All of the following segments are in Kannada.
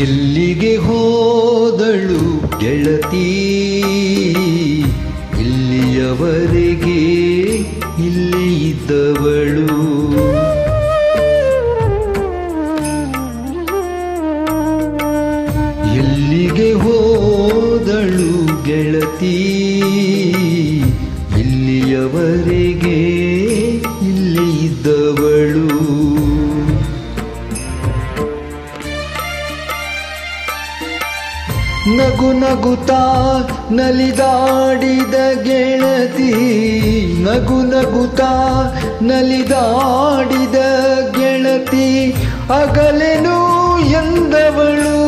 ಎಲ್ಲಿಗೆ ಹೋದಳು ಗೆಳತಿ? ಇಲ್ಲಿಯವರೆಗೆ ಇಲ್ಲಿ ಇದ್ದವಳು? ಎಲ್ಲಿಗೆ ಹೋದಳು ಗೆಳತಿ? ಇಲ್ಲಿಯವರೆಗೆ ಇಲ್ಲಿ ಇದ್ದವಳು? ನಗು ನಗುತ್ತಾ ನಲಿದಾಡಿದ ಗೆಳತಿ. ನಗು ನಗುತ್ತಾ ನಲಿದಾಡಿದ ಗೆಳತಿ. ಅಗಲೆನು ಎಂದವಳು.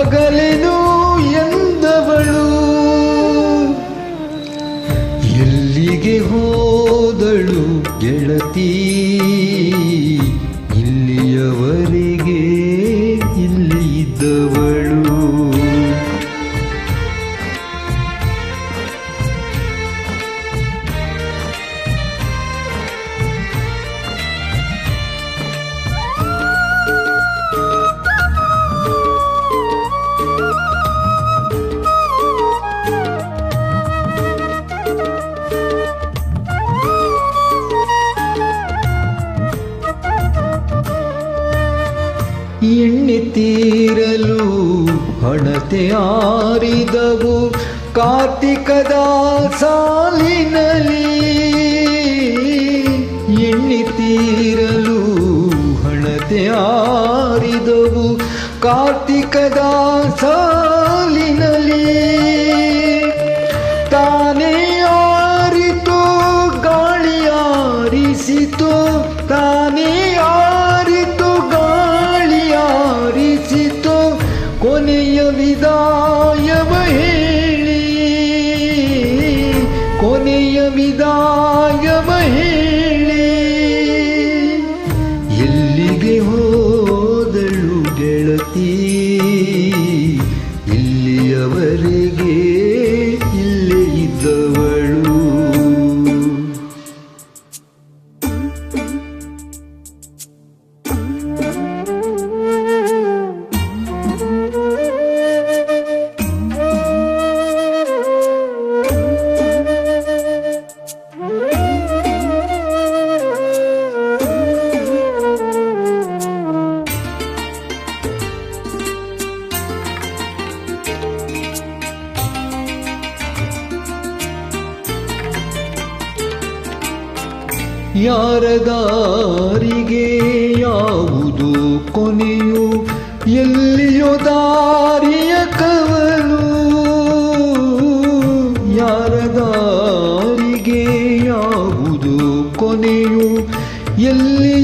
ಅಗಲೆನು ಎಂದವಳು. ಎಲ್ಲಿಗೆ ಹೋದಳು ಗೆಳತಿ? ಎಣ್ಣೆ ತೀರಲು ಹಣತೆ ಆರಿದವು ಕಾರ್ತಿಕದ ಸಾಲಿನಲ್ಲಿ. ಎಣ್ಣೆ ತೀರಲು ಹಣತೆ ಆರಿದವು ಕಾರ್ತಿಕದ ಸಾಲಿನಲ್ಲಿ. ಕೊನೆಯ ವಿದಾಯವ ಹೇಳಿ. ಕೊನೆಯ ವಿದಾಯವ ಹೇಳಿ. ಎಲ್ಲಿಗೆ ಹೋದಳು ಯಾರ ದಾರಿಗೆ ಯಾವುದು ಕೊನೆಯು? ಎಲ್ಲಿಯೋ ದಾರಿಯ ಕವಲು. ಯಾರ ದಾರಿಗೆ ಯಾವುದು ಕೊನೆಯು? ಎಲ್ಲಿಯೋ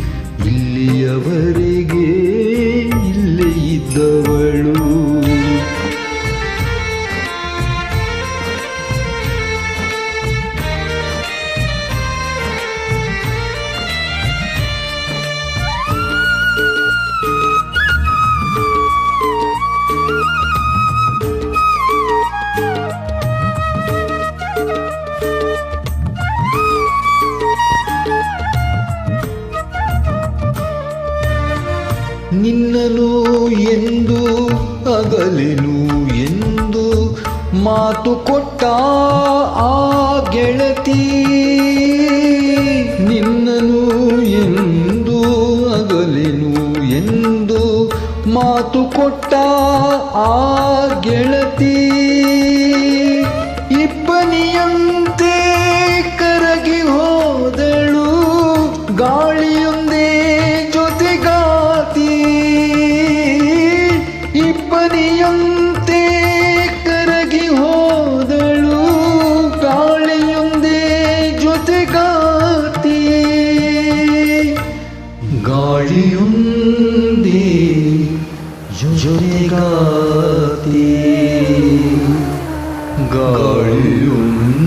ನಿನ್ನನು ಎಂದು ಅಗಲೆನು ಎಂದು ಮಾತು ಕೊಟ್ಟ ಆ ಗೆಳತಿ. ನಿನ್ನನು ಎಂದು ಅಗಲೆನು ಎಂದು ಮಾತು ಕೊಟ್ಟ ಆ ಗೆಳತಿ. ಇಬ್ಬನಿಯಂತೆ ঝরে গাতে গড়ুন্দে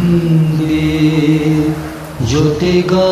জোতে গা